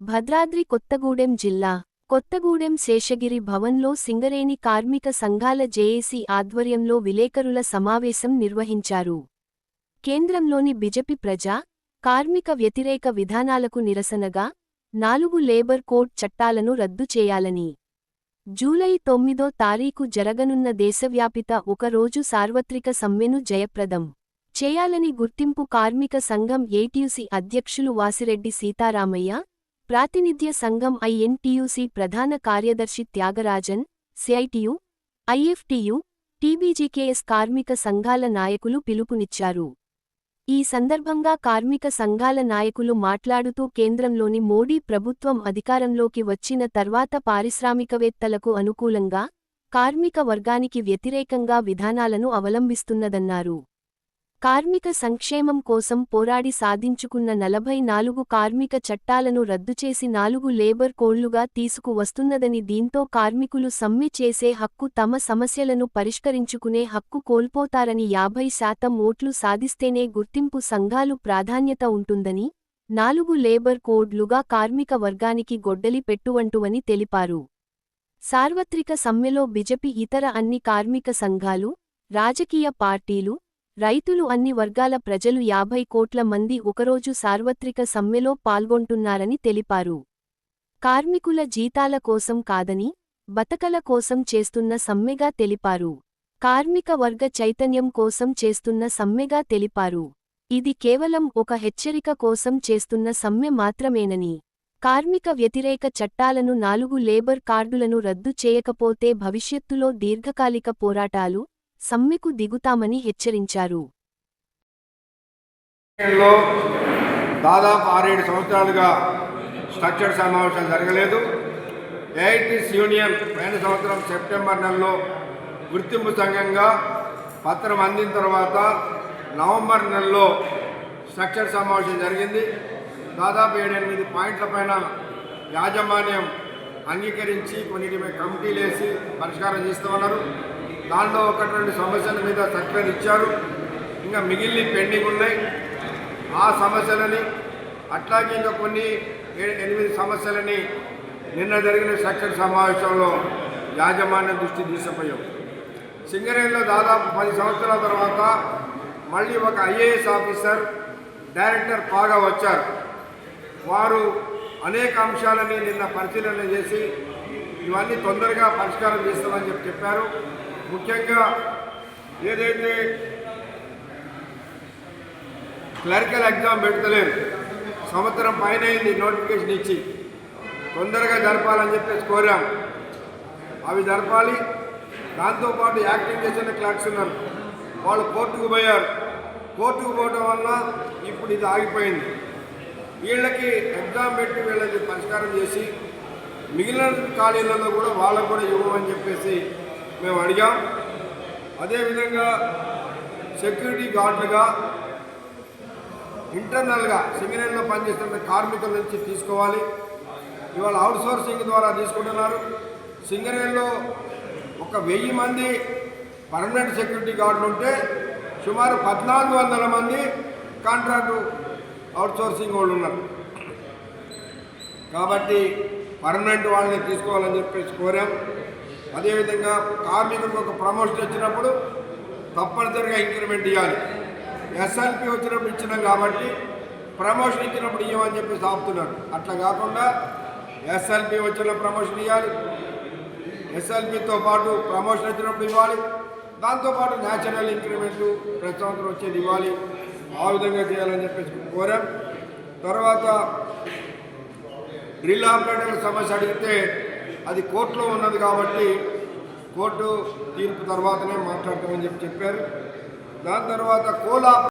భద్రాద్రి కొత్తగూడెం జిల్లా కొత్తగూడెం శేషగిరి భవన్లో సింగరేణి కార్మిక సంఘాల జేఏసీ ఆధ్వర్యంలో విలేకరుల సమావేశం నిర్వహించారు. కేంద్రంలోని బిజెపి ప్రజా కార్మిక వ్యతిరేక విధానాలకు నిరసనగా నాలుగు లేబర్ కోడ్ చట్టాలను రద్దు చేయాలని. జూలై తొమ్మిదో తారీఖు జరగనున్న దేశవ్యాపిత ఒకరోజు సార్వత్రిక సమ్మెను జయప్రదం. చేయాలని గుర్తింపు కార్మిక సంఘం ఏటీయూసీ అధ్యక్షులు వాసిరెడ్డి సీతారామయ్య ప్రాతినిధ్య సంఘం ఐఎన్టీయూసీ ప్రధాన కార్యదర్శి త్యాగరాజన్ సిఐటియు ఐఎఫ్టియు టీబీజీకేఎస్ కార్మిక సంఘాల నాయకులు పిలుపునిచ్చారు. ఈ సందర్భంగా కార్మిక సంఘాల నాయకులు మాట్లాడుతూ కేంద్రంలోని మోడీ ప్రభుత్వం అధికారంలోకి వచ్చిన తర్వాత పారిశ్రామికవేత్తలకు అనుకూలంగా కార్మిక వర్గానికి వ్యతిరేకంగా విధానాలను అవలంబిస్తున్నదన్నారు. కార్మిక సంక్షేమం కోసం పోరాడి సాధించుకున్న నలభై నాలుగు కార్మిక చట్టాలను రద్దు చేసి నాలుగు లేబర్ కోళ్ళుగా తీసుకువస్తున్నదని దీంతో కార్మికులు సమ్మె చేసే హక్కు తమ సమస్యలను పరిష్కరించుకునే హక్కు కోల్పోతారని యాభై శాతం ఓట్లు సాధిస్తేనే గుర్తింపు సంఘాలు ప్రాధాన్యత ఉంటుందని నాలుగు లేబర్ కోడ్లుగా కార్మిక వర్గానికి గొడ్డలి పెట్టువంటువని తెలిపారు. సార్వత్రిక సమ్మెలో బిజెపి ఇతర అన్ని కార్మిక సంఘాలు రాజకీయ పార్టీలు రైతులు అన్ని వర్గాల ప్రజలు యాభై కోట్ల మంది ఒకరోజు సార్వత్రిక సమ్మెలో పాల్గొంటున్నారని తెలిపారు. కార్మికుల జీతాల కోసం కాదని బతకల కోసం చేస్తున్న సమ్మెగా తెలిపారు. కార్మిక వర్గ చైతన్యం కోసం చేస్తున్న సమ్మెగా తెలిపారు. ఇది కేవలం ఒక హెచ్చరిక కోసం చేస్తున్న సమ్మె మాత్రమేనని కార్మిక వ్యతిరేక చట్టాలను నాలుగు లేబర్ కార్డులను రద్దు చేయకపోతే భవిష్యత్తులో దీర్ఘకాలిక పోరాటాలు సమ్మెకు దిగుతామని హెచ్చరించారు. దాదాపు ఆరేడు సంవత్సరాలుగా స్ట్రక్చర్ సమావేశం జరగలేదు. ఏఐటీస్ యూనియన్ పోయిన సంవత్సరం సెప్టెంబర్ నెలలో గుర్తింపు సంఘంగా పత్రం అందిన తర్వాత నవంబర్ నెలలో స్ట్రక్చర్ సమావేశం జరిగింది. దాదాపు ఏడెనిమిది పాయింట్ల పైన యాజమాన్యం అంగీకరించి కొన్నిటిపై కమిటీలు వేసి పరిష్కారం చేస్తామన్నారు దాంట్లో ఒకటి రెండు సమస్యల మీద సర్క్యులర్ ఇచ్చారు. ఇంకా మిగిలిన పెండింగ్ ఉన్నాయి. ఆ సమస్యలని అట్లాగే ఇంకా కొన్ని ఏ- ఎనిమిది సమస్యలని నిన్న జరిగిన స్ట్రక్చర్ సమావేశంలో యాజమాన్యం దృష్టి తీసుకుపోయాం. సింగరేణిలో దాదాపు పది సంవత్సరాల తర్వాత మళ్ళీ ఒక ఐఏఎస్ ఆఫీసర్ డైరెక్టర్ బాగా వచ్చారు. వారు అనేక అంశాలని నిన్న పరిశీలన చేసి ఇవన్నీ తొందరగా పరిష్కారం చేస్తామని చెప్పి చెప్పారు. ముఖ్యంగా ఏదైతే క్లరికల్ ఎగ్జామ్ పెడతలేదు సంవత్సరం పైన అయింది నోటిఫికేషన్ ఇచ్చి తొందరగా జరపాలని చెప్పేసి కోరాం. అవి జరపాలి. దాంతోపాటు యాక్టింగ్ చేసిన క్లర్క్స్ ఉన్నారు. వాళ్ళు కోర్టుకు పోయారు. కోర్టుకు పోవడం వల్ల ఇప్పుడు ఇది ఆగిపోయింది. వీళ్ళకి ఎగ్జామ్ పెట్టి వీళ్ళకి పరిష్కారం చేసి మిగిలిన ఖాళీలలో కూడా వాళ్ళకు కూడా ఇవ్వమని చెప్పేసి మేము అడిగాం. అదేవిధంగా సెక్యూరిటీ గార్డులుగా ఇంటర్నల్గా సింగరేణిలో పనిచేస్తున్న కార్మికుల నుంచి తీసుకోవాలి. ఇవాళ అవుట్ సోర్సింగ్ ద్వారా తీసుకుంటున్నారు. సింగరేణిలో ఒక వెయ్యి మంది పర్మనెంట్ సెక్యూరిటీ గార్డులు ఉంటే సుమారు పద్నాలుగు వందల మంది కాంట్రాక్టు అవుట్ సోర్సింగ్ వాళ్ళు ఉన్నారు. కాబట్టి పర్మనెంట్ వాళ్ళని తీసుకోవాలని చెప్పేసి కోరాం. అదేవిధంగా కార్మికులకు ఒక ప్రమోషన్ వచ్చినప్పుడు తప్పనిసరిగా ఇంక్రిమెంట్ ఇవ్వాలి. ఎస్ఎల్పి వచ్చినప్పుడు ఇచ్చినాం కాబట్టి ప్రమోషన్ ఇచ్చినప్పుడు ఇవ్వమని చెప్పి ఆపుతున్నారు. అట్లా కాకుండా ఎస్ఎల్పి వచ్చిన ప్రమోషన్ ఇవ్వాలి. ఎస్ఎల్పితో పాటు ప్రమోషన్ వచ్చినప్పుడు ఇవ్వాలి. దాంతోపాటు న్యాచురల్ ఇంక్రిమెంట్ ప్రతి సంవత్సరం వచ్చేది ఇవ్వాలి. ఆ విధంగా చేయాలని చెప్పేసి కోరాం. తర్వాత డ్రిల్ ఆపరేటర్ల సమస్య అడిగితే అది కోర్టులో ఉన్నది కాబట్టి కోర్టు తీర్పు తర్వాతనే మాట్లాడతామని చెప్పి చెప్పారు. దాని తర్వాత కోలా